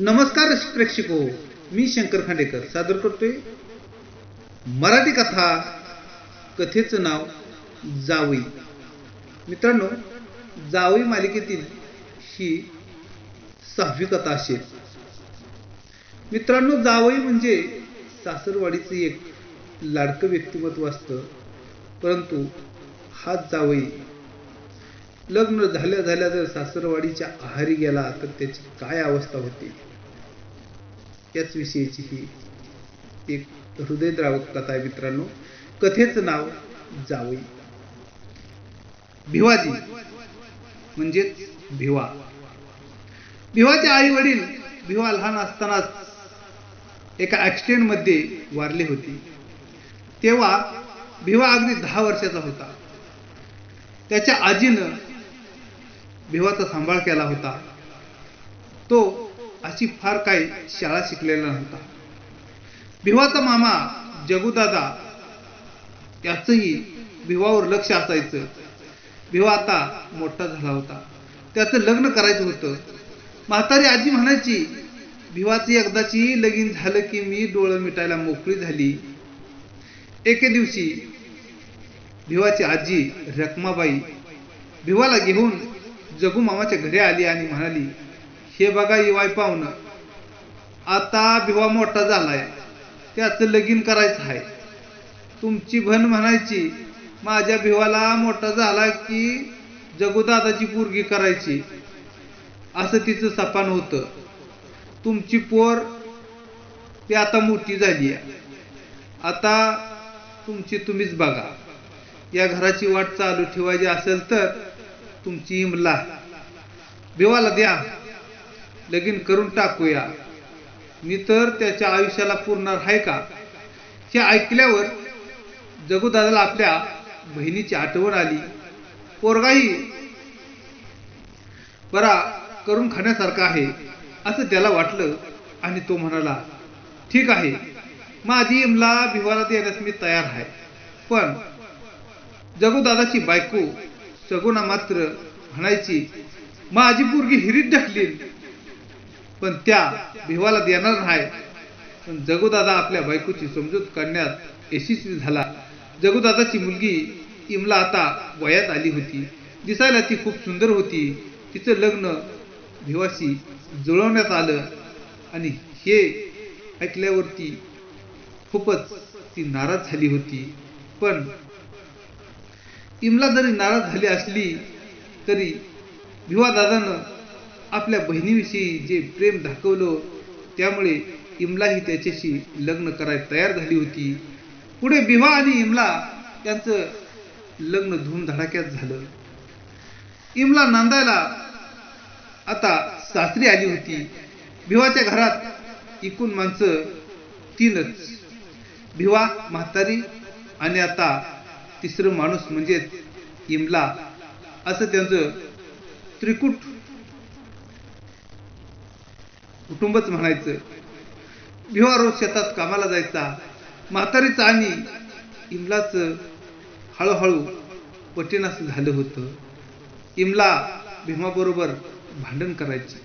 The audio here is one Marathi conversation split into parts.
नमस्कार प्रेक्षको मी शंकर खांडेकर सादर करतोय मराठी कथा कथेचं नाव जावई. मित्रांनो जावई मालिकेतील ही सहावी कथा असेल मित्रांनो जावई म्हणजे सासरवाडीचं एक लाडकं व्यक्तिमत्व असतं परंतु हा जावई लग्न झाल्या झाल्या जर सासरवाडीच्या आहारी गेला तर त्याची काय अवस्था होती? याचविषयीची ही एक हृदयद्रावक कथा आहे मित्रांनो. कथेचं नाव जावई. भिवाजी म्हणजेच भिवा. भिवाचे आई वडील भिवा लहान असतानाच एका ऍक्सिडेंटमध्ये वारले होते. तेव्हा भिवा अगदी दहा वर्षाचा होता. त्याच्या आजीनं भिवाचा सांभाळ केला होता. तो अशी फार काही शाळा शिकलेला नव्हता. भिवाचा मामा जगुदादा याचही भिवावर लक्ष असायचं. भिवा आता मोठा झाला होता. त्याचं लग्न करायचं होतं. म्हातारी आजी म्हणायची भिवाची एकदाची लगीन झालं की मी डोळं मिटायला मोकळी झाली. एके दिवशी भिवाची आजी रकमाबाई भिवाला घेऊन जगू मामाच्या घरी आली आणि म्हणाली हे बघा इवाय पाहुणं. आता भिवा मोठा झालाय. त्याचं लगीन करायचं आहे. तुमची भन म्हणायची माझ्या भिवाला मोठा झाला की जगुदादाची पोरगी करायची. असं तिचं सपान होतं. तुमची पोर ती आता मोठी झाली आहे. आता तुमची तुम्हीच बघा. या घराची वाट चालू ठेवायची असेल तर तुमची इमला. भिवाला द्या. लगीन करून टाकूया. मी तर त्याच्या आयुष्याला पुरणार आहे का? हे ऐकल्यावर जगुदादाला आपल्या बहिणीची आठवण आली. पोरगाही बरा करून खाण्यासारखा आहे असं त्याला वाटलं आणि तो म्हणाला ठीक आहे माझी इमला भिवाला देण्यास मी तयार आहे. पण जगुदादाची बायको सगुणा मात्र म्हणायची माझी पोरगी हिरीत ढकलीन. पण त्या भिवाला देणार नाही. पण जगुदादा आपल्या बायकोची समजूत काढण्यात यशस्वी झाला. जगुदादाची मुलगी इमला आता वयात आली होती. दिसायला ती खूप सुंदर होती. तिचं लग्न भिवाशी जुळवण्यात आलं आणि हे ऐकल्यावरती खूपच ती नाराज झाली होती. पण इमला जरी नाराज झाली असली तरी भिवादादानं आपल्या बहिणीविषयी जे प्रेम दाखवलं त्यामुळे इमलाही त्याच्याशी लग्न करायला तयार झाली होती. पुढे बिमा आणि इमला यांचं लग्न धूमधडाक्यात झालं. इमला नांदायला आता सासरी आली होती. भिवाच्या घरात एकूण माणसं तीनच. भिवा म्हातारी आणि आता तिसरं माणूस म्हणजेच इमला. असं त्यांचं त्रिकुट कुटुंबच म्हणायचं. भिवा रोज शेतात कामाला जायचा. म्हातारीचं आणि इमलाचं हळूहळू पटेनास झालं होतं. इमला भीमाबरोबर भांडण करायची.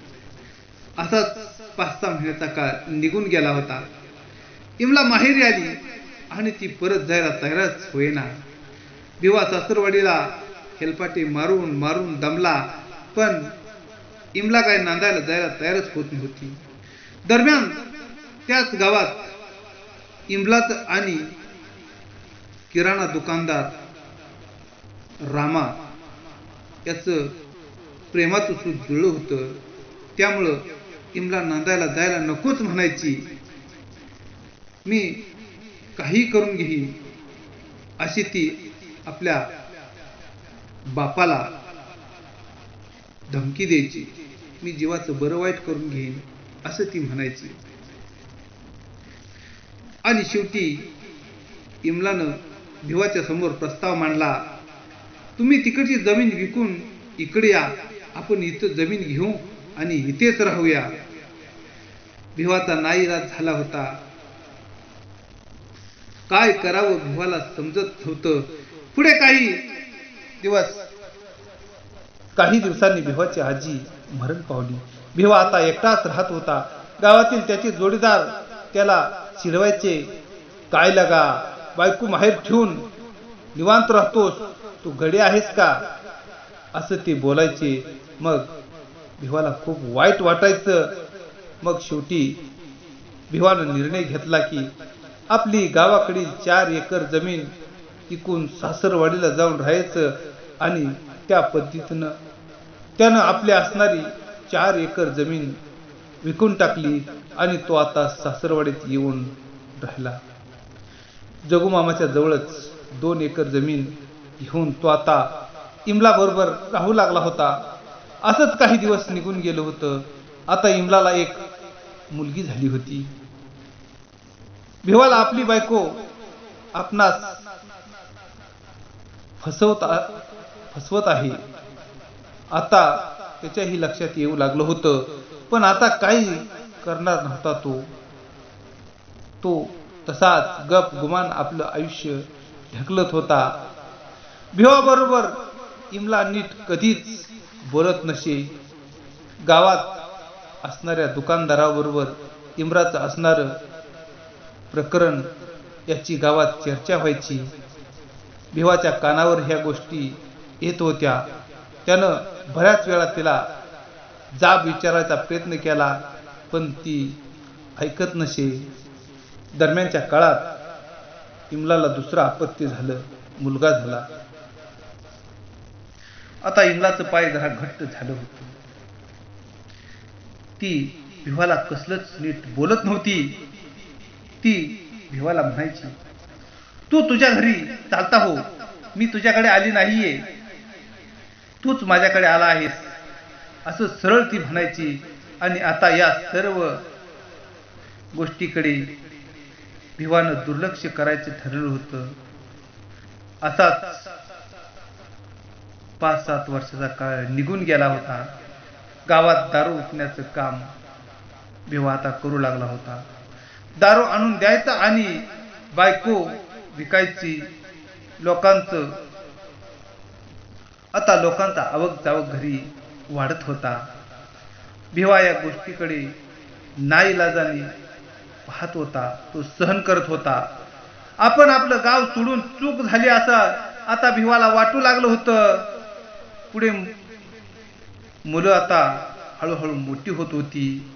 असाच पाच सहा महिन्याचा काळ निघून गेला होता. इमला माहेरी आली आणि ती परत जायला तयारच होईना. भिवा सासरवाडीला हेलपाटे मारून मारून दमला पण इमला काय नांदायला जायला तयारच होत नव्हती. दरम्यान त्याच गावात इमलाच आणि किराणा दुकानदार रामा याच प्रेमाचं सूत जुळलं होतं. त्यामुळं इमला नांदायला जायला नकोच म्हणायची. मी काही करून घेईन अशी ती आपल्या बापाला धमकी द्यायची. मी जीवाचं बरं वाईट करून घेईन असं ती म्हणायची. आणि शेवटी इमलानं देवाच्या समोर प्रस्ताव मांडला तुम्ही तिकडची जमीन विकून इकडे या आपण इथं जमीन घेऊ आणि इथेच राहूया. भिवाचा नाईराज झाला होता. काय करावं भिवाला समजत नव्हतं. पुढे काही दिवस काही दिवसांनी भिवाची आजी मरण पावली. भिवा आता एकटाच राहत होता. गावातील त्याचे जोडीदार त्याला चिडवायचे काय लगा बायको माहेर ठेवून निवांत राहतोस तू गडे आहेस का? असं ते बोलायचे. मग भिवाला खूप वाईट वाटायचं. मग शेवटी भिवानं निर्णय घेतला की आपली गावाकडील चार एकर जमीन इकून सासरवाडीला जाऊन राहायचं आणि त्या पद्धतीनं त्यानं आपली असणारी चार एकर जमीन विकून टाकली आणि तो आता सासरवाडीत येऊन राहिला. जगुमामाच्या जवळच दोन एकर जमीन घेऊन तो आता इमलाबरोबर राहू लागला होता. असंच काही दिवस निघून गेलं होतं. आता इमलाला एक मुलगी झाली होती. भिवाला आपली बायको आपणास फसवत फसवत आहे. आता त्याच्याही लक्षात येऊ लागलं होतं. पण आता काही करणार नव्हता तो. तो तसाच गप गुमान आपलं आयुष्य ढकलत होता. भिवाबरोबर इमला नीट कधीच बोलत नसे. गावात असणाऱ्या दुकानदाराबरोबर इम्राचं असणारं प्रकरण याची गावात चर्चा व्हायची. भिवाच्या कानावर ह्या गोष्टी येत होत्या. त्यानं बऱ्याच वेळा तिला जाब विचारायचा प्रयत्न केला पण ती ऐकत नसे. दरम्यानच्या काळात इमलाला दुसरं आपत्ती झालं मुलगा झाला. आता इमलाचं पाय जरा घट्ट झालं होतं. ती भिवाला कसलंच नीट बोलत नव्हती. ती भिवाला म्हणायची तू तुझ्या घरी चालता हो. मी तुझ्याकडे आली नाहीये. तूच माझ्याकडे आला आहेस. असं सरळ ती म्हणायची आणि आता या सर्व गोष्टीकडे भिवानं दुर्लक्ष करायचं ठरलं होतं. असाच पाच सात वर्षाचा काळ निघून गेला होता. गावात दारू उठण्याचं काम भिवा आता करू लागला होता. दारू आणून द्यायचा आणि बायको विकायची लोकांचं आता लोकांचा आवक जावक घरी वाढत होता. भिवा या गोष्टीकडे नाईलाजाने पाहत होता. तो सहन करत होता. आपण आपलं गाव सोडून चूक झाली असा आता भिवाला वाटू लागलं होतं. पुढे मुलं आता हळूहळू मोठी होत होती.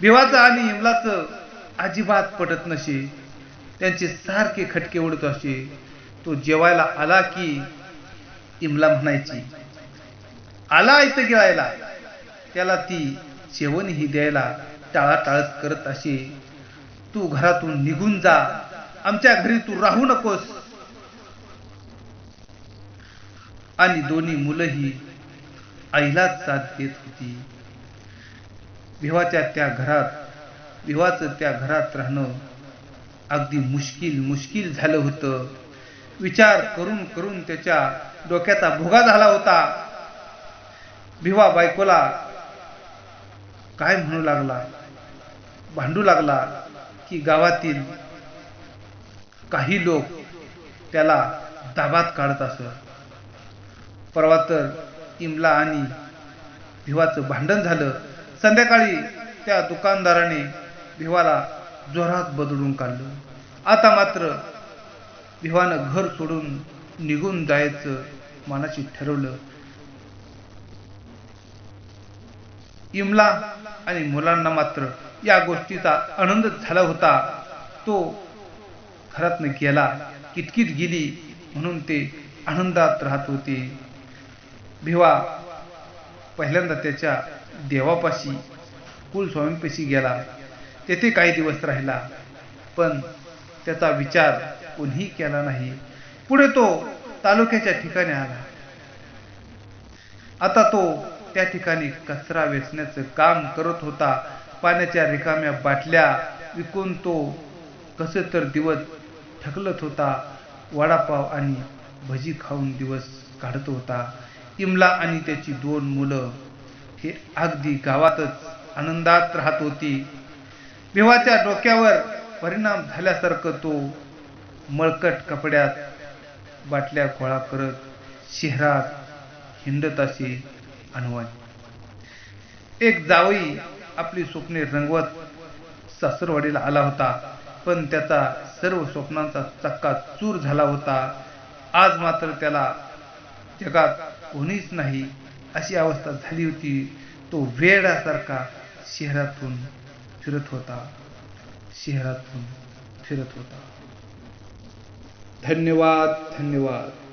भिवाचं आणि इमलाचं अजिबात पटत नसे. त्यांचे सारखे खटके उडत असे. तो जेवायला आला की इमला म्हणायची. आला इथं गिळायला. त्याला ती जेवणही द्यायला टाळाटाळत करत असे तू घरातून निघून जा. आमच्या घरी तू राहू नकोस. आणि दोन्ही मुलंही आईलाच साथ देत होती. विवाच्या त्या घरात विवाचं त्या घरात राहणं अगदी मुश्किल मुश्किल झालं होतं. विचार करून करून त्याच्या डोक्याचा भुगा झाला होता. भिवा बायकोला काय म्हणू लागला? भांडू लागला की गावातील काही लोक त्याला दाबात काढत असत. परवा तर इमला आणि भिवाचं भांडण झालं. संध्याकाळी त्या दुकानदाराने भिवाला जोरात बदलून काढलं. आता मात्र भिवानं घर सोडून निघून जायचं मनाशी ठरवलं. इमला आणि मुलांना मात्र या गोष्टीचा आनंद झाला होता. तो घरातनं गेला किटकिट गेली म्हणून ते आनंदात राहत होते. भिवा पहिल्यांदा त्याच्या देवापाशी कुलस्वामीपाशी गेला. तेथे काही दिवस राहिला पण त्याचा विचार कोणीही केला नाही. पुढे तो तालुक्याच्या ठिकाणी आला. आता तो त्या ठिकाणी कचरा वेचण्याचं काम करत होता. पाण्याच्या रिकाम्या बाटल्या विकून तो कसे तर दिवस ठकलत होता. वडापाव आणि भजी खाऊन दिवस काढत होता. इमला आणि त्याची दोन मुलं हे अगदी गावातच आनंदात राहत होती. भिवाच्या डोक्यावर परिणाम झाल्यासारखं तो मळकट कपड्यात बाटल्या गोळा करत शहरात हिंडत असे अनवाय. एक जावई आपली स्वप्ने रंगवत सासरवाडीला आला होता पण त्याचा सर्व स्वप्नांचा चक्का चूर झाला होता. आज मात्र त्याला जगात कोणीच नाही अशी अवस्था झाली होती. तो वेड्यासारखा शहरातून फिरत होता शहरातून फिरत होता. धन्यवाद धन्यवाद.